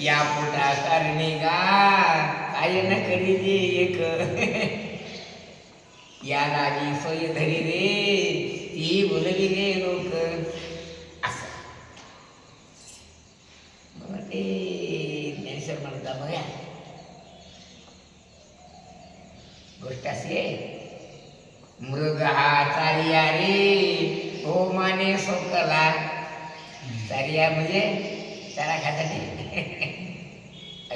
या पोटा कारणी गा काय न करी दे एक? या लागी सोय धरी रे. ती बोलवी रे लोक. असं. मला ते ज्ञानेश्वर म्हणता बघा. गोष्ट अशी आहे. मृग हा चारिया रे. हो माने सोकला. चारिया म्हणजे चारा खासाठी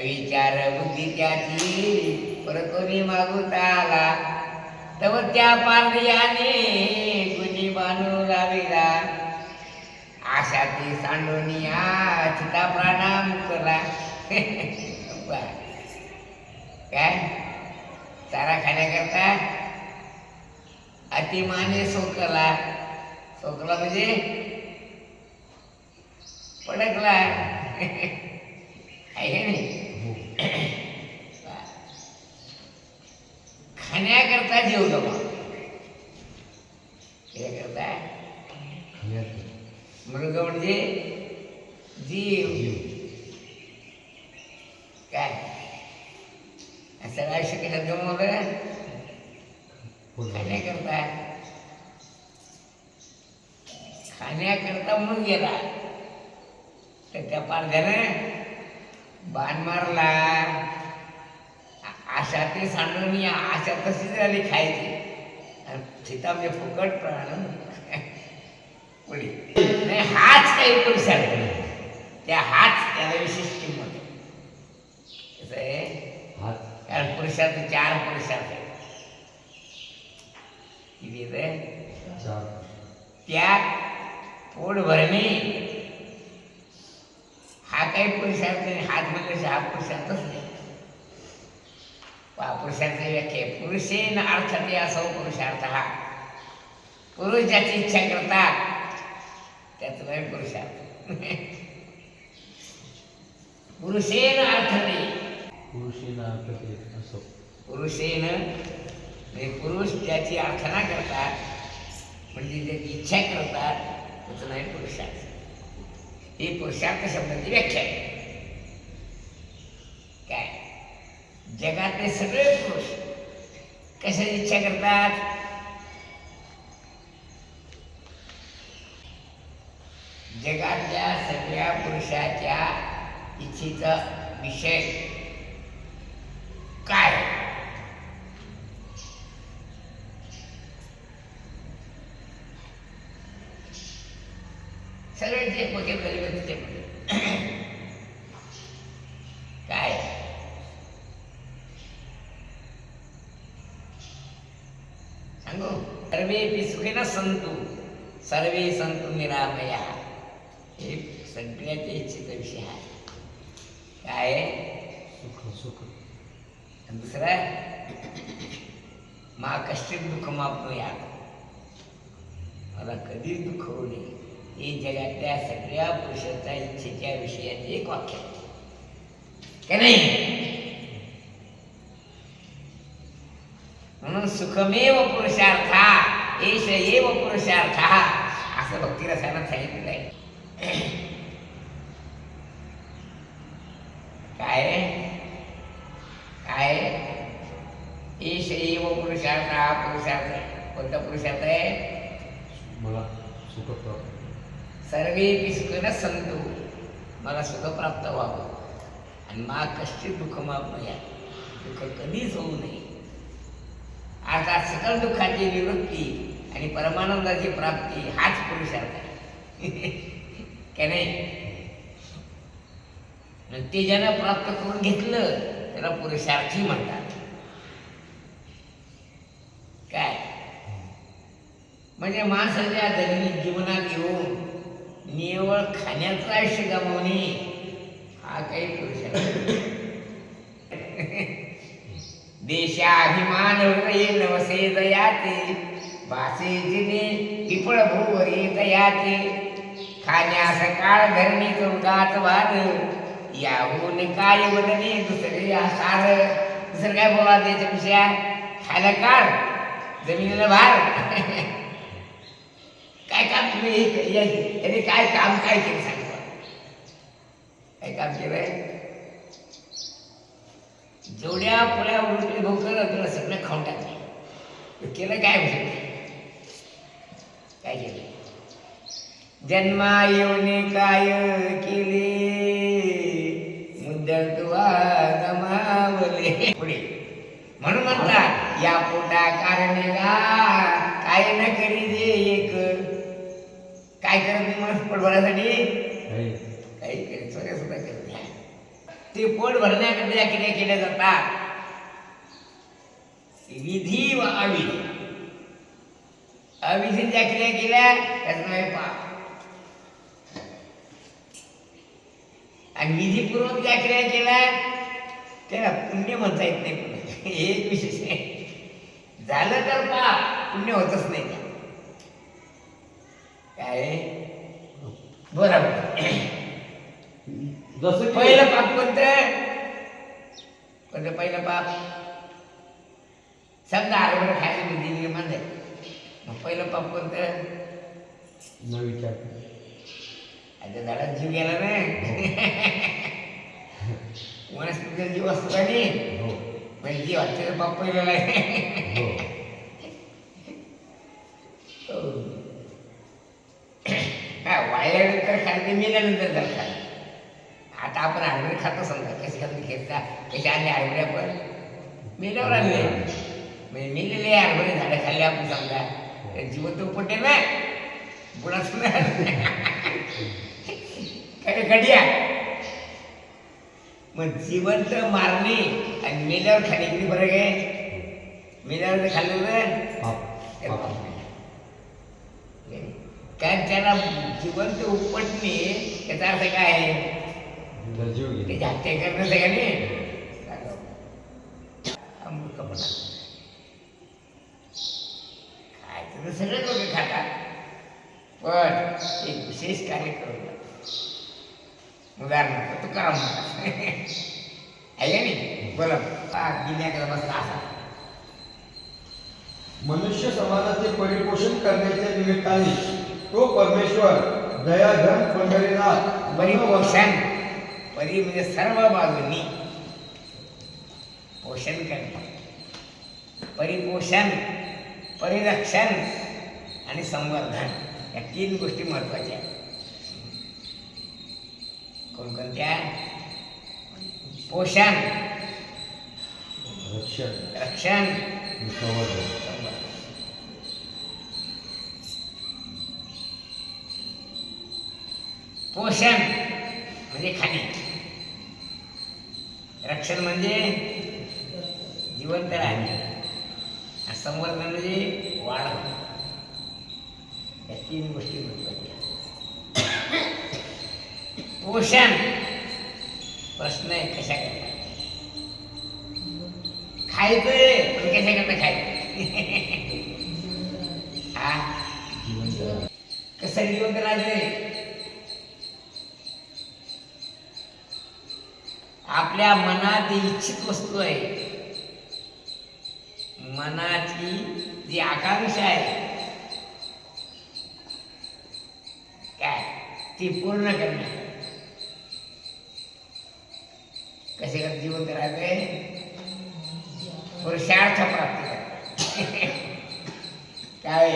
विचार बुद्धी त्याची परत कोणी मागूत आला? तर त्या पांढऱ्याने कुणी बांधू लाविला. आशा ती सांडोनी चिता प्रणाम करा काय? चारा खाण्याकरता? अतिमाने सोकला. सोकला म्हणजे पडकला. आहे नाही? खाण्याकरता जीव गमा हे करता मृग म्हणजे जीव. काय? असं आयुष्य कशात गमावलं खाण्याकरता. खाण्याकरता म्हणून गेला त्या पारध्यानं बाण मारला. आशा ते सांडून या आशा तशीच झाली खायची. आणि सीता म्हणजे फुकट प्राण. पुढे. नाही हाच काही पुरुषार्थ नाही त्या हाच त्याला विशेष किंमत. आहे? कसं आहे कारण पुरुषार्थ चार पुरुषार्थ आहेत किती? त्याग पोट भरणे हा काही पुरुषार्थ नाही हात म्हणजे हा पुरुषार्थच नाही पहा आहे. पुरुषेन अर्थते असो पुरुषार्थ. हा पुरुष ज्याची इच्छा करतात त्याचं नाही पुरुषार्थ. पुरुषेन अर्थते पुरुषेन म्हणजे पुरुष ज्याची अर्थना करतात म्हणजे ज्याची इच्छा करतात त्याचं नाही पुरुषार्थ. ही पुरुषार्थ शब्दाची व्याख्या आहे काय जगातले सगळे पुरुष कशाची इच्छा करतात? जगातल्या सगळ्या पुरुषाच्या इच्छेचा विषय काय? सगळे जे मोठे गरीब ते काय सांगू सर्वे सुखेन संतु सर्वे संतु निरामया। हे सगळ्याच्या इच्छेचा विषय आहे। काय आणि दुसरा मा कष्ट दुःख मापूया। मला कधीच दुःख होऊ नये। हे जगातल्या सगळ्या पुरुषाच्या इच्छेच्या विषयात एक वाक्य आहे. का नाही? म्हणून सुखमेव पुरुषार्था एष एव पुरुषार्थ. असं भक्ती रसायनात सांगितलेलं आहे. काय? काय? एष एव पुरुषार्थ हा पुरुषार्थ. कोणता पुरुषार्थ आहे? मला सुख प्राप्त. सर्वे सुखन संतु मला सुख प्राप्त व्हावं. आणि मा कष्ट दुःख माप या दुःख कधीच होऊ नये. अर्थात सकल दुःखाची निवृत्ती आणि परमानंदाची प्राप्ती हाच पुरुषार्थ आहे. का नाही? ते ज्यानं प्राप्त करून घेतलं त्याला पुरुषार्थी म्हणतात. काय? म्हणजे माणसाच्या दैनिक जीवनात येऊन निवळ खाण्याचं आयुष्य गमावणे हा काही पुरुषार्थ देशाभिमान हृदये नवसे दयाते वासे जिने पिपळ भूवरे दयाते खाण्यास काळ धरणी चौदाच वाद. याहून काय वदने दुसरे आसार. दुसरं काय बोला त्याच्यापेक्षा खायला काळ. जमिनीला भार. काय काम तुम्ही याने काय काम काय केलं सांगा काय काम केलंय? जेवढ्या पोळ्या उलटे भोकर तुला सगळं खाऊन टाकले. केलं काय म्हणजे काय केलं? जन्मा येऊने काय केले? मुद्दल तुवा गमावले पुढे. म्हणून म्हणतात या पोटा कारणाला काय न करी दे एक. काय करत पोट भरण्यासाठी काही काही काही चोऱ्या सुद्धा करत नाही ते पोट भरण्याकरता क्रिया केल्या जातात. विधी व अविधी. अविधी ज्या क्रिया केल्या त्याचं नाव पाप. आणि विधीपूर्वक ज्या क्रिया केल्या त्याला पुण्य म्हणता येत नाही. हे एक विशेष आहे. झालं तर पाप पुण्य होतच नाही काय? बरोबर जसं पहिलं पाप कोणतं कोणतं पहिलं पाप समजा हरभरा खायला निर्माण झाली मग पहिलं पाप कोणतं? न विचार. आता झाडात जीव गेला ना. वनस्पतीचा जीव असतो का नाही? हो. म्हणजे जीव हत्तीचा पाप पहिलेला आहे. हो. हा. वाळल्यानंतर खाल्लं मेल्यानंतर जर खाल्लं आता आपण हरभरे खातो समजा कशी खाल्ली आणले हरभरे आपण मेल्यावर आणले म्हणजे मेलेले हरभरे झाडं खाल्ले आपण समजा. तर जिवंत उपटे ना बुडाच काय कडिया मग जिवंत मारणे आणि मेल्यावर खाणे किती फरक आहे? मेल्यावर खाल्लं तर ते नाही. कारण त्याला जिवंत उपटणे याचा अर्थ काय आहे? जीव त्याची हत्या करणं सगळ्यांनी मूर्खपणा काय तर सगळे लोक खातात पण एक विशेष कार्य करून उदाहरणार्थ तुकाराम महाराज. आहे का नाही? बोला. गिन्याकडे बसला असा. मनुष्य समाजाचे परिपोषण करण्याच्या निमित्ताने तो परमेश्वर दयाधन पंढरीनाथ परिपोषण. परी म्हणजे सर्व बाजूंनी पोषण करणे. परिपोषण परिरक्षण आणि संवर्धन. या तीन गोष्टी महत्त्वाच्या आहेत. कोणकोणत्या? पोषण. रक्षण. रक्षण. संवर्धन. पोषण म्हणजे खाणे. रक्षण म्हणजे जिवंत राहणे. संवर्धन म्हणजे वाढ. या तीन गोष्टी महत्त्वाच्या पोषण प्रश्न आहे कशा करता खायचंय पण कशा करता खायचं? हा? जिवंत कसं जिवंत राहायचंय आपल्या मनात इच्छित वस्तू आहे. मनाची जी आकांक्षा आहे काय? ती पूर्ण करणे. कसे कर जिवंत राहायचंय पुरुषार्थ प्राप्त करणे काय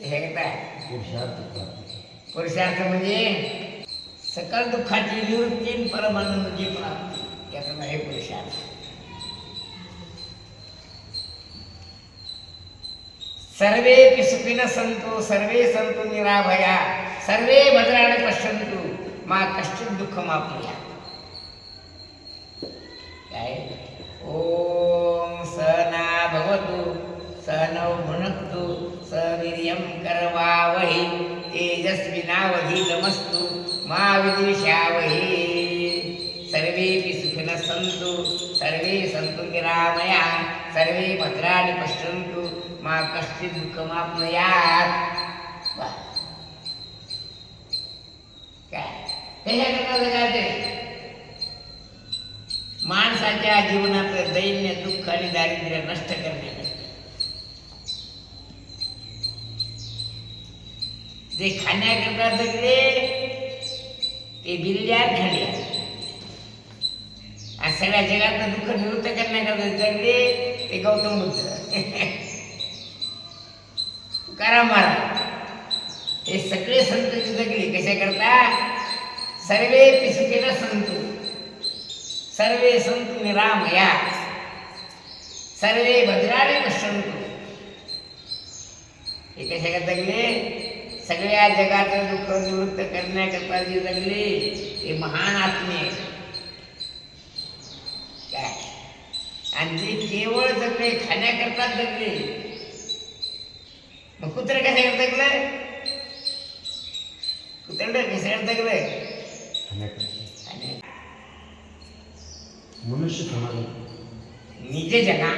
हे काय पुरुषार्थ प्राप्ती. पुरुषार्थ म्हणजे सकल दुःखाची निवृत्ती परमानंदाची प्राप्ती याचं नाव आहे पुरुषार्थ सर्वे सुखिन संतो सर्वे संतो निराभया सर्वे भद्राण पश्यंतु मा कश्चित दुःख कश्चित् दुःखमाप्नुयात् काय? माणसाच्या जीवनातलं दैन्य दुःख आणि दारिद्र्य नष्ट करण्यासाठी जे खाण्याकरता जगले ते बिल्ल्यात खाल्ल्या आणि सगळ्या जगातलं दुःख निवृत्त करण्याकरता जगले ते गौतम बुद्ध. करा महाराज. हे सगळे संत जे कशा करता? सर्वे पिसुकेला संतू. सर्वे संतू निराम या. सर्वे भद्राने पश्यंतु हे कशा करता जगले सगळ्या जगाचं दुःख निवृत्त करण्याकरता जे जगले हे महान आत्मे. काय? आणि ते केवळ जगले खाण्याकरताच जगले मग कुत्र कशा करता जगलं खाण्याकरता. आणि मनुष्य समाज निज जना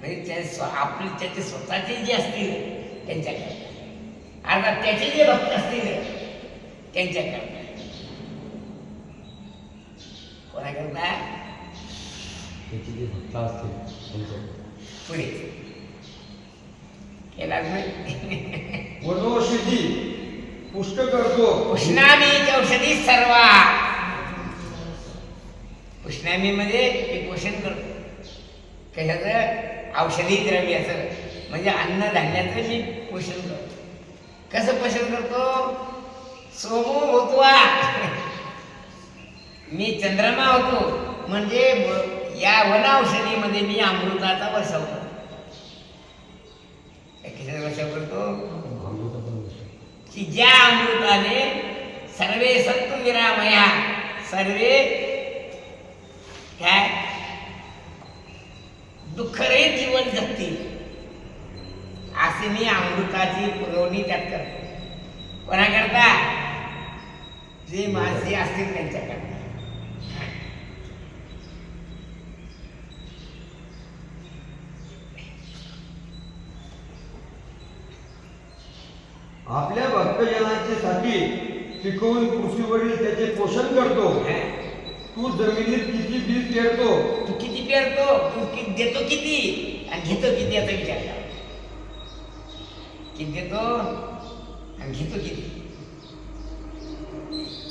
म्हणजे आपले त्याचे स्वतःचे जे असतील त्यांच्याकडे. अर्थात त्याचे जे भक्त असतील त्यांच्याकडे. कोणाकरता त्याची जे भक्त असतील पुढे. नाही वनौषधी पुष्ट करतो उष्णामी औषधी सर्वा. उष्णामी मध्ये ते पोषण करतो. कशाचं? औषधी द्रव्याचं. म्हणजे अन्नधान्याचं मी पोषण करतो. कसं पोषण करतो? सोमो होतवा. मी चंद्रमा होतो. म्हणजे या वन औषधीमध्ये मी अमृताचा वर्षाव करतो हे करतो की ज्या अमृताने सर्वे संत निरामया सर्वे काय? दुःखरहित जीवन जगतील. असे मी अमृताची पुरवणी त्यात करतो. कोणाकरता? जे माणसे असतील त्यांच्याकडे. आपल्या भक्तजनांचे साठी टिकवून पृथ्वीवरील त्याचे पोषण करतो. तू जमिनीत किती बीज पेरतो? तू किती पेरतो? तू कि- देतो किती? आणि घेतो किती याचा विचार कर. किती देतो? आणि घेतो किती?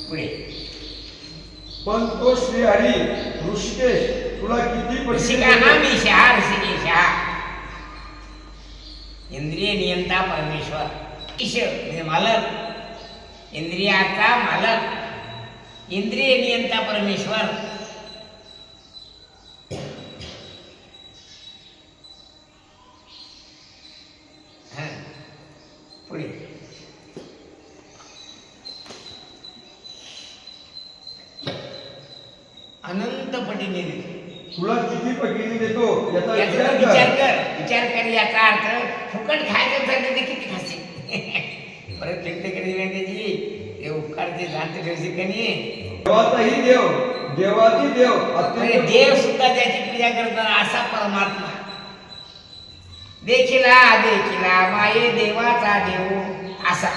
पुढे. पण तो श्रीहरी ऋषिकेश तुला किती? मी शहा ऋषिकेशा इंद्रिय नियंता परमेश्वर. ईश म्हणजे मालक. इंद्रियाचा मालक. इंद्रिय नियंता परमेश्वर. हा. अनंत पटीने देतो. तुला किती पटीने देतो? याचा याचा विचार कर. विचार कर याचा अर्थ फुकट खायचं झालं ते किती खाशील परत व्यक्तीकडे त्याची ते उपकारचे जाणते ठेवशील का नाही देवाचाही देव देवादी देव अत्यंत देव सुद्धा त्याची पूजा करताना असा परमात्मा. देखिला देखिला माये देवाचा देव असा.